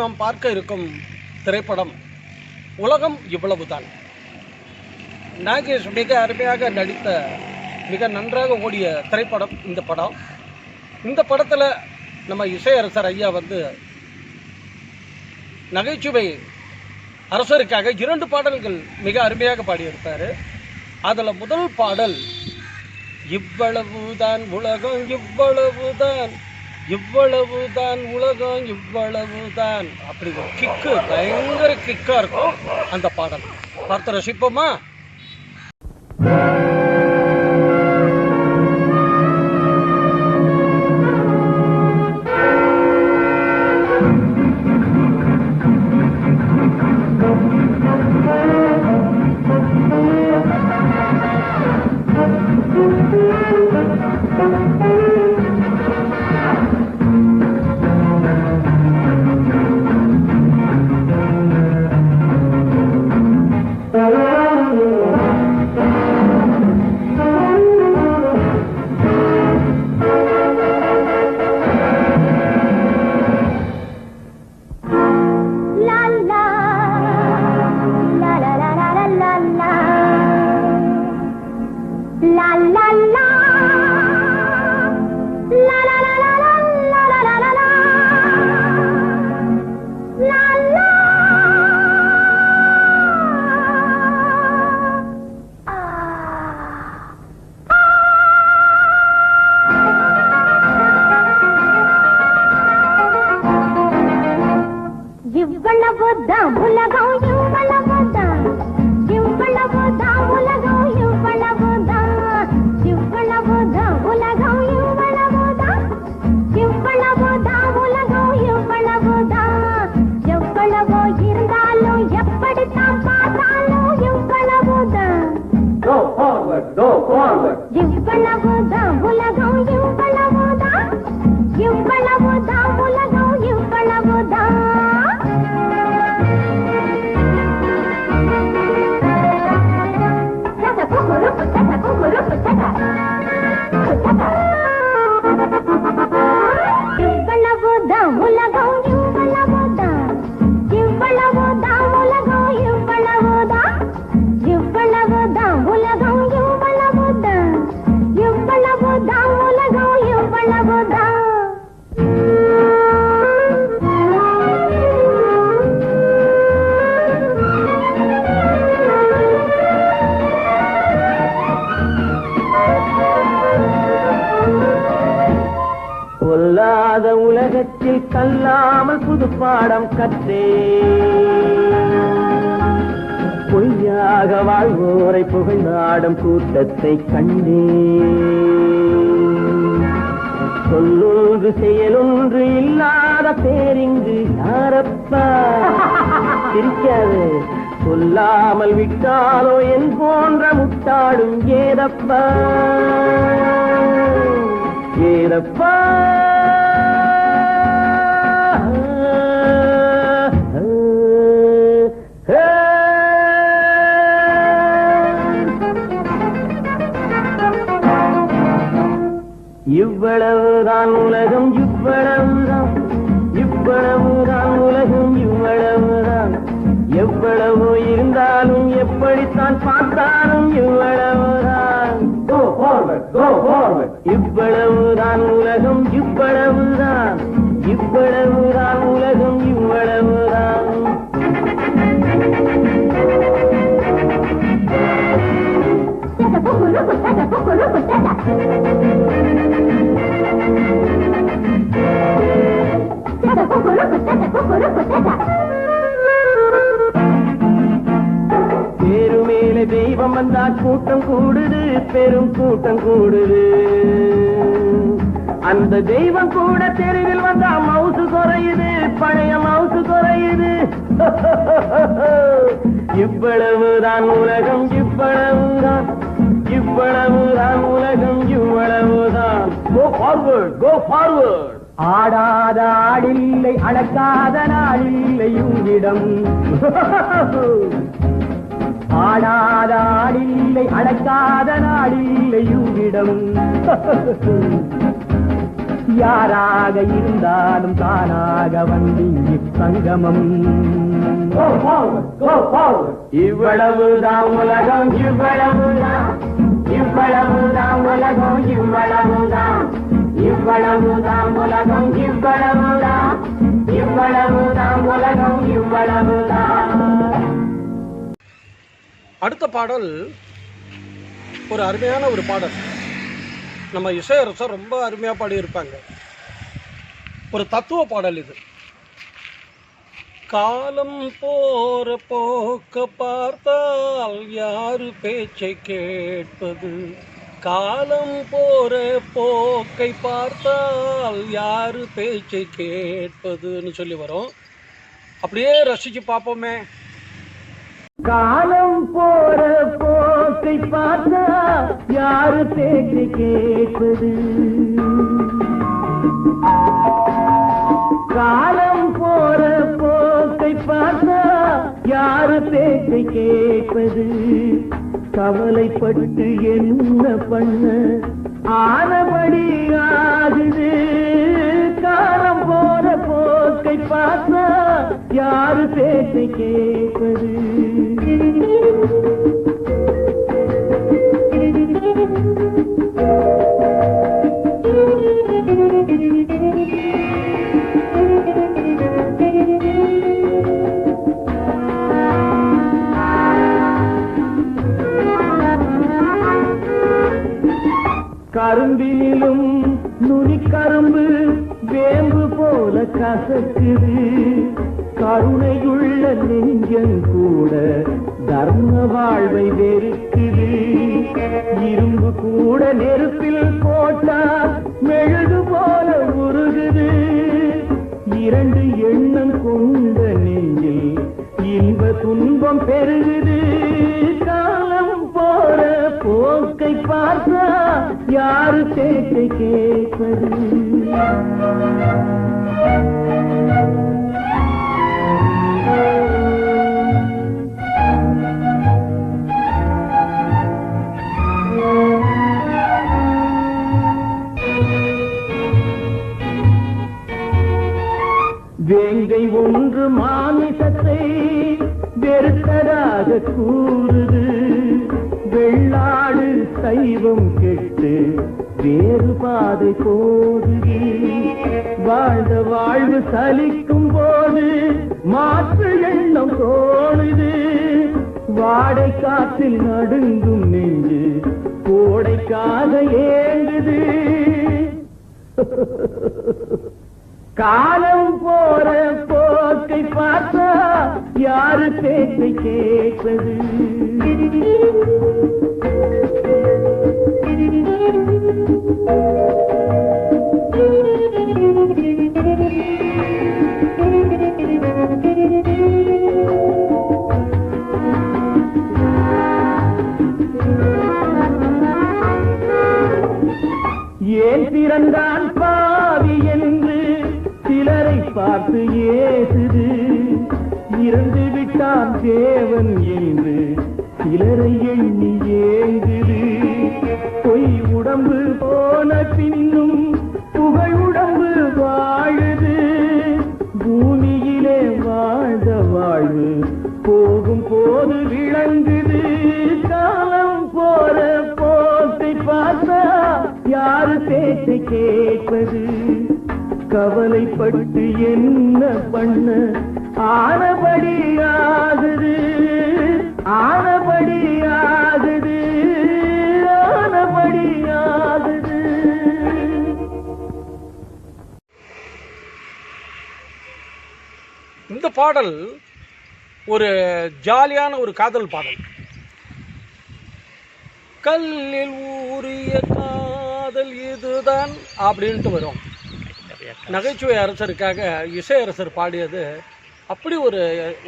நாம் பார்க்க இருக்கும் திரைப்படம் உலகம் இவ்வளவுதான். நாகேஷ் மிக அருமையாக நடித்த மிக நன்றாக ஓடிய திரைப்படம் இந்த படம். இந்த படத்தில் நம்ம இசையரசர் ஐயா வந்து நகைச்சுவை அரசருக்காக இரண்டு பாடல்கள் மிக அருமையாக பாடியிருப்பார். அதில் முதல் பாடல் இவ்வளவுதான் உலகம் இவ்வளவுதான் இவ்வளவுதான் உலகம் இவ்வளவுதான். அப்படி ஒரு கிக்கு பயங்கர கிக்கா இருக்கும். அந்த பாடல். பார்த்து ரசிப்போமா? Go forward, go forward. You காற்றே பொய்யாக வாழ்வோரை புகழ்ந்தாடும் கூட்டத்தை கண்டே. சொல்லொன்று செயலொன்று இல்லாத பேரிங்கு யாரப்பா? சிரிக்காது. சொல்லாமல் விட்டாலோ என் போன்ற முட்டாடும் ஏதப்பா? ஏதப்பா? இவ்வளவுதான் உலகம் இவ்வளவுதான் இவ்வளவுதான் உலகம் இவ்வளவுதான். பேரு மேல தெய்வம் வந்தா கூட்டம் கூடுது பெரும் கூட்டம் கூடுது. அந்த தெய்வம் கூட தெருவில் வந்தா மவுசு குறையுது பழைய மவுசு குறையுது. இவ்வளவுதான் உலகம் இவ்வளவுதான். இவ்வளவுதான் உலகம் இவ்வளவுதான். கோ ஃபார்வர்ட் கோ ஃபார்வர்ட் ஆடாத ஆடில்லை அடக்காத நாளில்லை உன்னிடம். ஆடாத ஆடில்லை அடக்காத நாடில்லை உன்னிடம். யாராக இருந்தாலும் தானாக வந்திங்கு சங்கமம். இவ்வளவுதான் உலகம் இவ்வளவுதான். இவ்வளவுதான் உலகம் இவ்வளவுதான். இவ்வளவுதான் உலகம் இவ்வளவுதான். இவ்வளவுதான் உலகம் இவ்வளவுதான். அடுத்த பாடல் ஒரு அருமையான ஒரு பாடல். நம்ம இசையரசர் ரொம்ப அருமையாக பாடியிருப்பாங்க. ஒரு தத்துவ பாடல் இது. காலம் போற போக்க பார்த்தால் யாரு பேச்சை கேட்பது? காலம் போற போக்கை பார்த்தால் யாரு பேச்சை கேட்பதுன்னு சொல்லி வரும். அப்படியே ரசிச்சு பார்ப்போமே. காலம் போற போக்கை பார்த்தா யாரு பேச்சு கேட்பது? காலம் போற போக்கை பார்த்தா யாரு பேச்சை கேட்பது? கவலைப்பட்டு என்ன பண்ண? ஆனபடி ஆகுது. காலம் போற போக்கை பார்த்தா யாரு பேச்சை கேட்பது? கரும்பிலும் நுனி கரும்பு வேம்பு போல கசக்குது. கருணையுள்ள நெஞ்சம் கூட தர்ம வாழ்வை வெறுக்குது. இரும்பு கூட நெருப்பில் போட்டா மெழுகு போல உருகுது. இரண்டு எண்ணம் கொண்ட நெஞ்சில் இன்ப துன்பம் பெருகுது. போக்கை பார்த்தா யாரு பேச்சை கேட்பது? வேங்கை ஒன்று மாமிசத்தை வெறுத்ததாக கூறுது. சைவம் கெட்டு வேறு பாதை போதுகி வாழ்ந்த வாழ்வு சலிக்கும் போது மாற்று எண்ணம் தோணுது. வாடை காற்றில் நடுங்கும் நெஞ்சு கோடைக்காக ஏங்குது. காலம் போற போக்கை பார்த்தா யாரு பேச்சை கேட்பது? ஏன் பிறந்தான் பாவி என்று சிலரை பார்த்து ஏசுது. இறந்து விட்டான் தேவன் என்று சிலரை எண்ணி ஏங்குது. உடம்பு போல பின்னும் புகழ் உடம்பு வாழுது. பூமியிலே வாழ்ந்த வாழ்வு போகும் போது விளங்குது. காலம் போற போத்தை பார்த்தா யாரு பேச்சை கேட்பது? கவலைப்பட்டு என்ன பண்ண? ஆனபடி ஆகுது. ஆனபடி இந்த பாடல் ஒரு ஜாலியான ஒரு காதல் பாடல். கல்லில் ஊறிய காதல் இதுதான் அப்படின்ட்டு வரும். நகைச்சுவை அரசருக்காக இசை அரசர் பாடியது. அப்படி ஒரு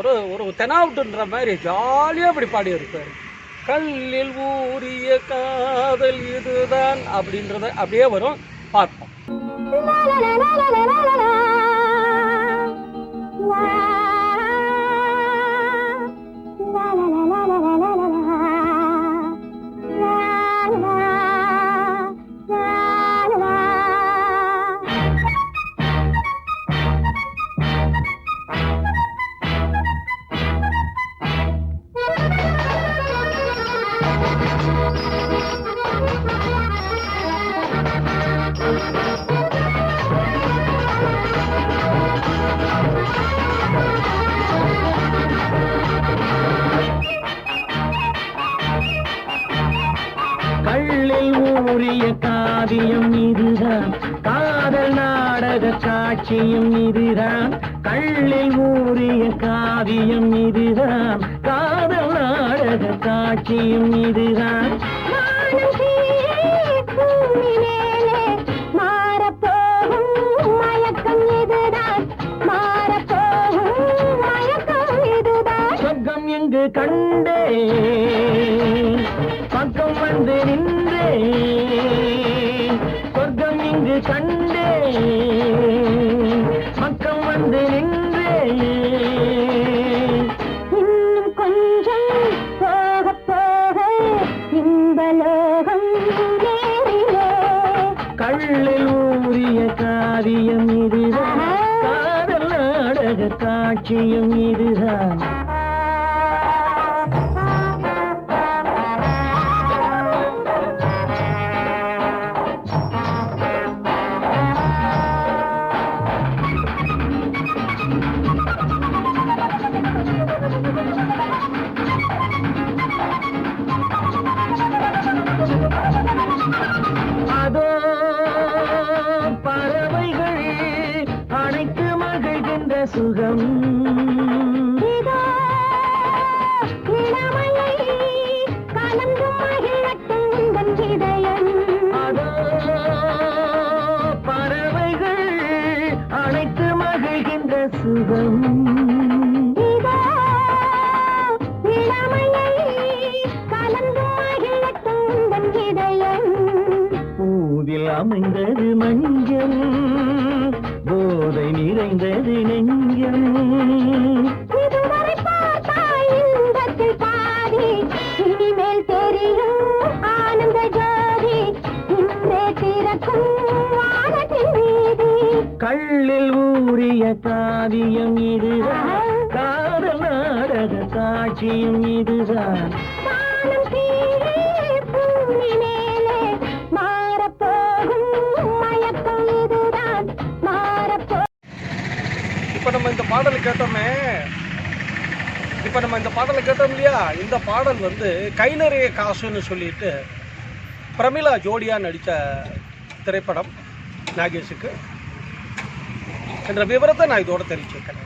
ஒரு ஒரு தெனாவுட்டுன்ற மாதிரி ஜாலியாக அப்படி பாடியிருப்பார் கல்லில் ஊறிய காதல் இதுதான் அப்படின்றத அப்படியே வரும். பார்ப்போம். land. ஊறிய காவியம் இதுதான். காதல் நாடக காட்சியும் இதுதான். கள்ளில் ஊறிய காவியம் இதுதான். காதல் நாடக காட்சியும் இதுதான். எங்கு கண்டே பக்கம் வந்து நின்றே சொர்க்கம் இங்கு கண்டே பக்கம் வந்து நின்றே இன்னும் கொஞ்சம் போக போக இன்பலோகம் கள்ளில் ஊறிய காவியம் இதுதான். காதல் நாடக காட்சியும் இதுதான். மகிழ்கின்ற சுகம். பூவில் அமைந்தது மஞ்சள் போதை நிறைந்தது நெஞ்சம். இனிமேல் தெரியும் ஆனந்த ஜோதி. இன்றே திறக்கும் கள்ளில் ஊறிய காவியம் இதுதான். காதல் நாடக காட்சியும் இதுதான். இப்போ நம்ம இந்த பாடலை கேட்டோம் இல்லையா? இந்த பாடல் வந்து கை நிறைய காசுன்னு சொல்லிட்டு பிரமிளா ஜோடியா நடித்த திரைப்படம் நாகேஷுக்கு. என்ற விவரத்தை நான் இதோட தெரிவிச்சிருக்கேன்